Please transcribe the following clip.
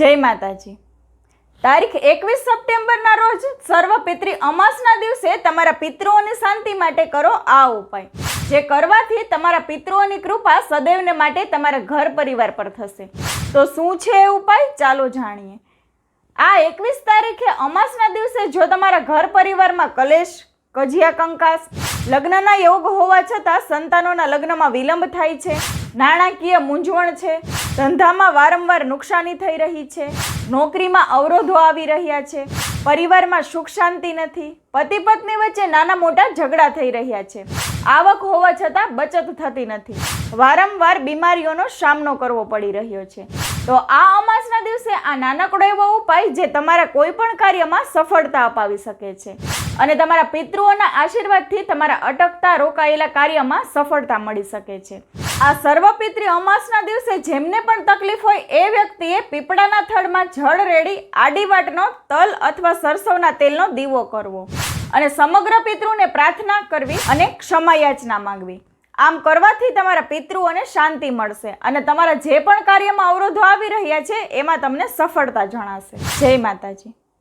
જય માતાજી. તારીખ એકવીસ સપ્ટેમ્બરના રોજ સર્વ પિતૃ અમાસના દિવસે તમારા પિતૃઓની શાંતિ માટે કરો આ ઉપાય. જે કરવાથી તમારા પિતૃઓની કૃપા સદૈવને માટે તમારા ઘર પરિવાર પર થશે. તો શું છે એ ઉપાય? ચાલો જાણીએ. આ એકવીસ તારીખે અમાસના દિવસે જો તમારા ઘર પરિવારમાં કલેશ, કજિયા કંકાસ, લગ્નના યોગ હોવા છતાં સંતાનોના લગ્નમાં વિલંબ થાય છે, નાણાકીય મૂંઝવણ છે ધંધામાં વારંવાર નુકસાની થઈ રહી છે, નોકરીમાં અવરોધો આવી રહ્યા છે, પરિવારમાં સુખ શાંતિ નથી, પતિ પત્ની વચ્ચે નાના મોટા ઝઘડા થઈ રહ્યા છે. આવક હોવા છતાં બચત થતી નથી. વારંવાર બીમારીઓનો સામનો કરવો પડી રહ્યો છે. તો આ અમાસના દિવસે આ નાનકડો એવો ઉપાય જે તમારા કોઈ પણ કાર્યમાં સફળતા અપાવી શકે છે. અને તમારા પિતૃઓના આશીર્વાદથી તમારા અટકતા રોકાયેલા કાર્યમાં સફળતા મળી શકે છે. આ સર્વપિતૃ અમાસના દિવસે જેમને પણ તકલીફ હોય એ વ્યક્તિએ પીપળાના થડમાં જળ રેડી આડી વાટનો તલ અથવા સરસવના તેલનો દીવો કરવો અને સમગ્ર પિતૃને પ્રાર્થના કરવી અને ક્ષમાયાચના માંગવી. આમ કરવાથી તમારા પિતૃઓને શાંતિ મળશે અને તમારા જે પણ કાર્યમાં અવરોધો આવી રહ્યા છે, એમાં તમને સફળતા જણાશે. જય માતાજી.